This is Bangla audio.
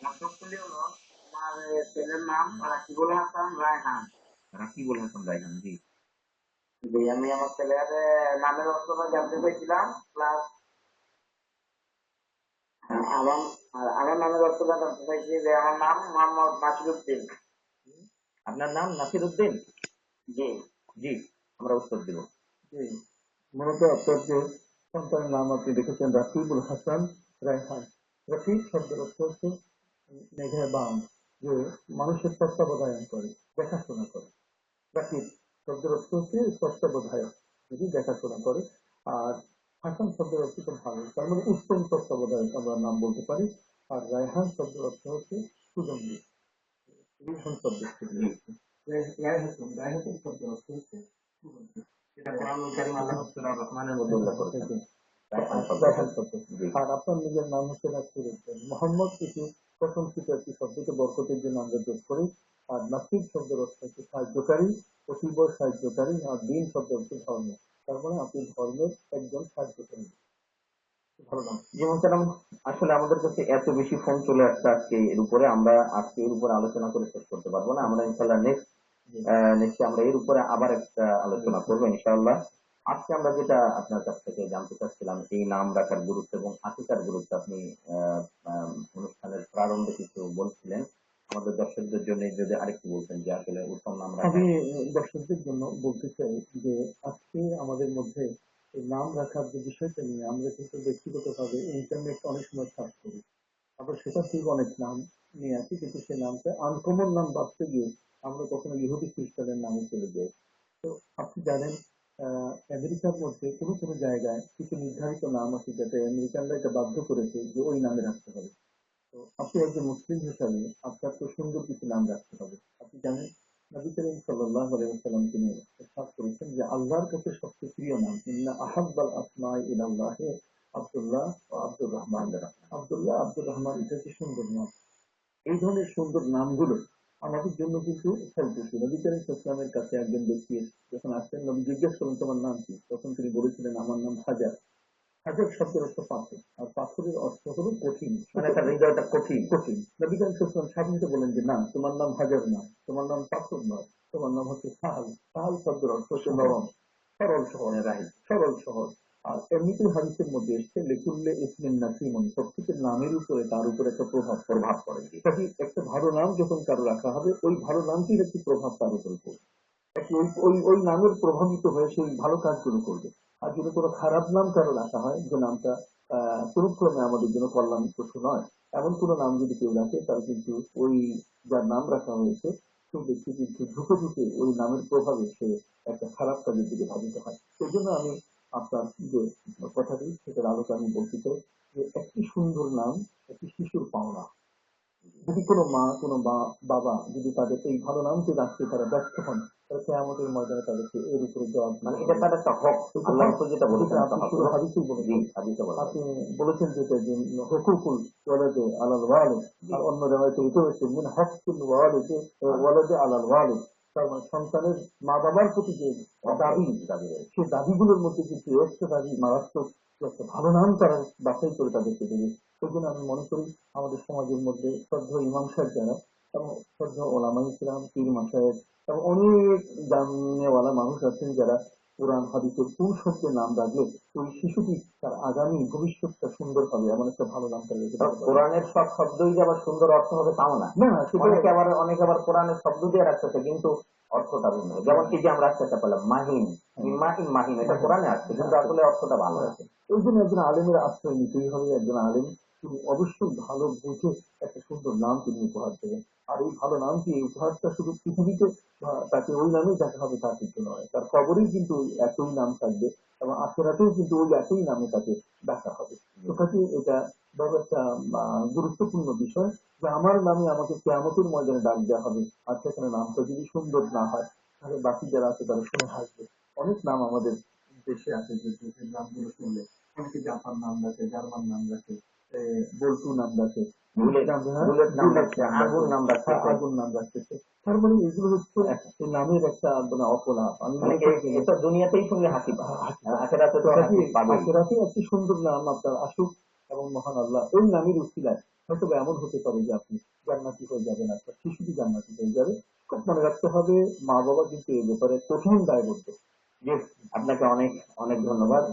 আমার হলো আমার ছেলের নাম রাকিবুল হাসান রায়হান রাকিবুল হাসান রায়হান জি জি আমি আমার ছেলের নামের অর্থটা জানতে পেরেছিলাম প্লাস আমার আমার নামের অর্থটা জানতে চাইছি যে আমার নাম মোহাম্মদ নাসিরুদ্দিন আপনার নাম নাসির উদ্দিন? জি। জি আমরা উত্তর দিব। জি মূলত আপনার যে সন্তানের নাম আপনি লিখেছেন রাকিবুল হাসান রায়হান। রাকিব শব্দের অর্থ হচ্ছে মেঘের বাম যে মানুষের তত্ত্বাবধায়ন করে দেখাশোনা করে। রাকিব শব্দের অর্থ হচ্ছে তত্ত্বাবধায়ক যদি দেখাশোনা করে। আর হাসান শব্দের অর্থ তো ভালো তার মানে উত্তম তত্ত্বাবধায়ক আমরা নাম বলতে পারি। আর রায়হান শব্দের অর্থ হচ্ছে সুগন্ধি। রিহান এসেছে। রায়হান শব্দের অর্থ হচ্ছে সুগন্ধি। শব্দ। শব্দ। আর আপনার নিজের নাম হচ্ছে মোহাম্মদ কিছু প্রশংসিত একটি শব্দকে বরকতের জন্য আমরা যোগ করি। আর নাসির শব্দের অর্থ হচ্ছে সাহায্যকারী অতীব সাহায্যকারী আর দিন শব্দ হচ্ছে ধর্ম। তার মানে আপনি ধর্মের একজন সাহায্যকারী। যেমন আসলে আমাদের কাছে এত বেশি ফোন চলে আসছে আজকে এর উপরে। আমরা আজকে এর উপরে আলোচনা করে শেষ করতে পারব না। আমরা ইনশাল্লাহ নেক্সট নেক্সট আমরা এর উপরে আবার একটা আলোচনা করব ইনশাআল্লাহ। আজকে আমরা যেটা আপনার কাছ থেকে জানতে চাচ্ছিলাম এই নাম রাখার গুরুত্ব এবং আকিকার গুরুত্ব আপনি আহ, আহ, অনুষ্ঠানের প্রারম্ভে কিছু বলছিলেন আমাদের দর্শকদের জন্য যদি আরেকটু বলতেন যে আসলে উত্তম নাম আমি দর্শকদের জন্য বলতে চাই যে আজকে আমাদের মধ্যে নাম রাখার যে বিষয়টা নিয়ে আমরা কিন্তু ব্যক্তিগতভাবে ইন্টারনেট অনেক সময় সার্চ করি। আবার সেটা ঠিক অনেক নাম নিয়ে আসি, কিন্তু সেই নামটা আনকমন নাম বাঁচতে গিয়ে আমরা কখনো ইহুদি খ্রিস্টানের নামে চলে যাই। তো আপনি জানেন আমেরিকার মধ্যে কোনো কোনো জায়গায় কিছু নির্ধারিত নাম আছে যাতে আমেরিকানরা এটা বাধ্য করেছে যে ওই নামে রাখতে হবে তো আপনি একজন মুসলিম হিসাবে আপনার তো সুন্দর কিছু নাম রাখতে হবে। আপনি জানেন, নবী করিম আলাইসাল্লাম তিনি ইরশাদ করেছেন যে আল্লাহর কাছে সবচেয়ে প্রিয় নাম, ইন্না আহাব্বাল আসমাই ইলাল্লাহে আব্দুল্লাহ ও আব্দুর রহমান আব্দুল্লাহ আব্দুর রহমান এটা হচ্ছে সুন্দর নাম। এই ধরনের সুন্দর নামগুলো আমাদের জন্য কিন্তু ফলপ্রসূ। নবী করিম ইসলামের কাছে একজন ব্যক্তি যখন আসলেন নবী জিজ্ঞেস করলেন, তোমার নাম কি? তখন তিনি বলেছিলেন, আমার নাম হাজার। হাজার শব্দের অর্থ পাথর আর পাথরের অর্থ হলো কঠিন। মানে তার হৃদয়টা কঠিন। কঠিন। নবী করিম সাল্লাম সাধারণত বলেন যে, না, তোমার নাম হাজার নয় তোমার নাম পাথর নয় তোমার নাম হচ্ছে সাহাল। সাহাল শব্দের অর্থ হচ্ছে নরম, সরল সহজ রাহিল সরল সহজ আর এমনিতে হাদিসের মধ্যে এসছে, লেকুল্লে ইসমিন নাসিমন প্রত্যেকের নামের উপরে তার উপরে একটা প্রভাব প্রভাব পড়ে। কাজে একটা ভালো নাম যখন কারও রাখা হবে, ওই ভালো নামটির একটি প্রভাব তার উপরে পড়বে। ওই ওই নামের প্রভাবিত হয়ে সেই ভালো কাজগুলো করবে। আর যদি কোনো খারাপ নাম কারও রাখা হয়, যে নামটা, আহ, কোনোক্রমে আমাদের জন্য কল্যাণ কিছু নয়, এমন কোনো নাম যদি কেউ রাখে তার কিন্তু ওই যার নাম রাখা হয়েছে সেই ব্যক্তি কিন্তু ঝুঁকে ঝুঁকে ওই নামের প্রভাবে সে একটা খারাপ কাজের দিকে ধাবিত হয়। সেই জন্য আমি আপনার যে কথাটি সেটার আলোকে আমি বলতে চাই যে একটি সুন্দর নাম, একটি শিশুর পাওনা। যদি কোনো মা, কোনো বাবা যদি তাদের এই ভালো নামটি রাখতে তারা ব্যস্ত হন কেয়ামতের ময়দানে তাদেরকে এর উপরে জবাব মানে এটা তার একটা হক। যেটা বলেছেন হাদিসে বলা আপনি বলেছেন যেটা যে হুকুকুল ওয়ালাদে আলাল ওয়ালিদ। আর অন্য রেওয়ায়তে এটা হচ্ছে মিন হকুল ওয়ালিদে ওয়ালাদে আলাল ওয়ালিদ। তার মানে সন্তানের মা বাবার প্রতি যে দাবি দাবি। সেই দাবিগুলোর মধ্যে কিন্তু একটা দাবি মারাত্মক একটা ভালো নাম তারা বাছাই করে তাদেরকে দেবে। সেই জন্য আমি মনে করি আমাদের সমাজের মধ্যে শ্রদ্ধ ইমাম সাহেব যারা এবং শ্রদ্ধ ওলামা ইসলাম পীর মাসায়েব এবং অনেক জানেওয়ালা মানুষ আছেন যারা কোরআন হাদিসের কোন শব্দের নাম রাখলে ওই শিশুটি তার আগামী ভবিষ্যৎটা সুন্দর হবে এমন একটা ভালো নাম তার রেখে তো দিতে পারবে। কোরআনের সব শব্দই যে আবার সুন্দর অর্থ হবে তাও না। না অনেকে আবার অনেকে আবার কোরআনের শব্দ দিয়ে রাখতেছে কিন্তু অর্থটা ভিন্ন। যেমন কি যে আমরা একটা পেলাম মাহিন মাহিন মাহিন এটা কোরআনে আসছে কিন্তু আসলে অর্থটা ভালো আছে এই জন্য একজন আলেমের আশ্রয় নিতেই হবে একজন আলেম তিনি অবশ্যই ভালো বুঝে একটা সুন্দর নাম তিনি উপহার দেবেন। আর এই ভালো নামটি এই উপহারটা শুধু পৃথিবীতে তাকে ওই নামেই দেখা হবে তা কিন্তু নয়। তার কবরেই কিন্তু একই নাম থাকবে এবং আখেরাতেও কিন্তু ওই একই নামে তাকে ডাকা হবে। তো এটা বড় একটা গুরুত্বপূর্ণ বিষয় যে আমার নামে আমাকে কেয়ামতের ময়দানে ডাক দেওয়া হবে আর সেখানে নামটা যদি সুন্দর না হয় তাহলে বাকি যারা আছে তারা শুনে হাসবে। অনেক নাম আমাদের দেশে আছে যে যে নামগুলো শুনলে অনেকে জাপান নাম রাখে জার্মান নাম এ, বল্টু নাম রাখে আগুন নাম হ্যাঁ, রাখতেছে মানে এগুলো হচ্ছে এই নামের একটা মানে অপলাপ। আমি এ- এটা দুনিয়াতেই শুনলে হাসি আখেরাতে একটি সুন্দর নাম আপনার আসুক এবং মহান আল্লাহ ওই নামের উসিলায় হয়তো এমন হতে পারে যে আপনি জান্নাতি হয়ে যাবেন আপনার শিশুটি জান্নাতি হয়ে যাবে। খুব মনে রাখতে হবে মা বাবা কিন্তু এই ব্যাপারে কঠিন দায়বদ্ধ। জি আপনাকে অনেক অনেক ধন্যবাদ।